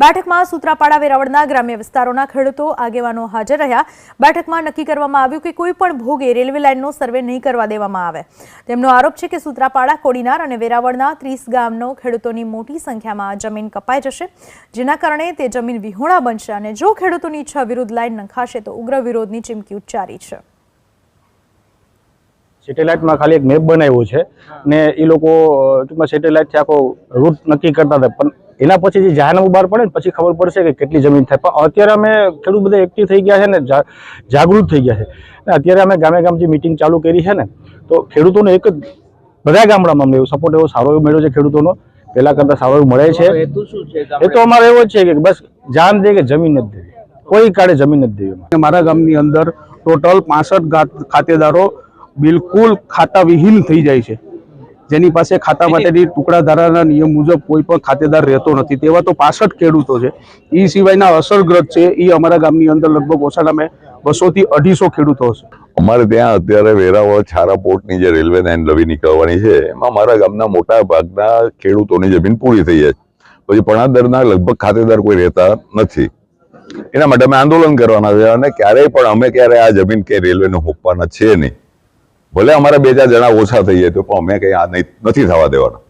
બેઠકમાં સૂત્રાપાડા વેરાવળના ગ્રામ્ય વિસ્તારોના ખેડૂતો આગેવાનો હાજર રહ્યા. બેઠકમાં નક્કી કરવામાં આવ્યું કે કોઈ પણ ભોગે રેલવે લાઇનનો સર્વે નહીં કરવા દેવામાં આવે. તેમનો આરોપ છે કે સૂત્રાપાડા કોડીનાર અને વેરાવળના ત્રીસ ગામનો ખેડૂતોની મોટી સંખ્યામાં જમીન કપાઈ જશે જેના કારણે તે જમીન વિહોણા બનશે અને જો ખેડૂતોની ઈચ્છા વિરુદ્ધ લાઇન નંખાશે તો ઉગ્ર વિરોધની ચીમકી ઉચ્ચારી છે. સેટેલાઇટમાં ખાલી એક મેપ બનાવ્યો છે ને એ લોકો ટૂંકમાં સેટેલાઇટથી આખો રૂટ નક્કી કરતા હતા પણ એના પછી જે જાહેરનામું બહાર પડે ને પછી ખબર પડશે કે કેટલી જમીન થાય. પણ અત્યારે અમે ખેડૂત બધા એક્ટિવ થઈ ગયા છે ને જાગૃત થઈ ગયા છે. ને અત્યારે અમે ગામે ગામ જે મિટિંગ ચાલુ કરી છે ને તો ખેડૂતોને એક જ બધા ગામડામાં અમને એવો સપોર્ટ એવો સારો એવો મળ્યો છે ખેડૂતોનો. પહેલા કરતાં સારો એવો મળે છે. શું એ તો અમારે એવો જ છે કે બસ જાન દે કે જમીન નથી દેવી કોઈ કાળે જમીન નથી દેવી. મારા ગામની અંદર ટોટલ પાસઠ ખાતેદારો બિલકુલ ખાતા વિહીન થઈ જાય છે. જેની પાસે ખાતા માટેની ટુકડા ધારાના નિયમ મુજબ કોઈ પણ ખાતેદાર રહેતો નથી. તેવા તો પાસઠ ખેડૂતો છે. એ સિવાયના અસરગ્રસ્ત છે. એ અમારા ગામની અંદર લગભગ ઓછાના બસો થી અઢીસો ખેડૂતો હશે. અમારે ત્યાં અત્યારે વેરાવળ છારા પોર્ટની જે રેલવે લાઇન લવી નીકળવાની છે એમાં મારા ગામના મોટા ભાગના ખેડૂતોની જમીન પૂરી થઈ જાય પછી પણાદરના લગભગ ખાતેદાર કોઈ રહેતા નથી. એના માટે અમે આંદોલન કરવાના છે અને ક્યારેય પણ અમે ક્યારે આ જમીન કે રેલવેને હોપવાના છે નહીં. ભલે અમારા બે ચાર જણા ઓછા થઈ જાય તો પણ અમે કંઈ આ નથી થવા દેવાના.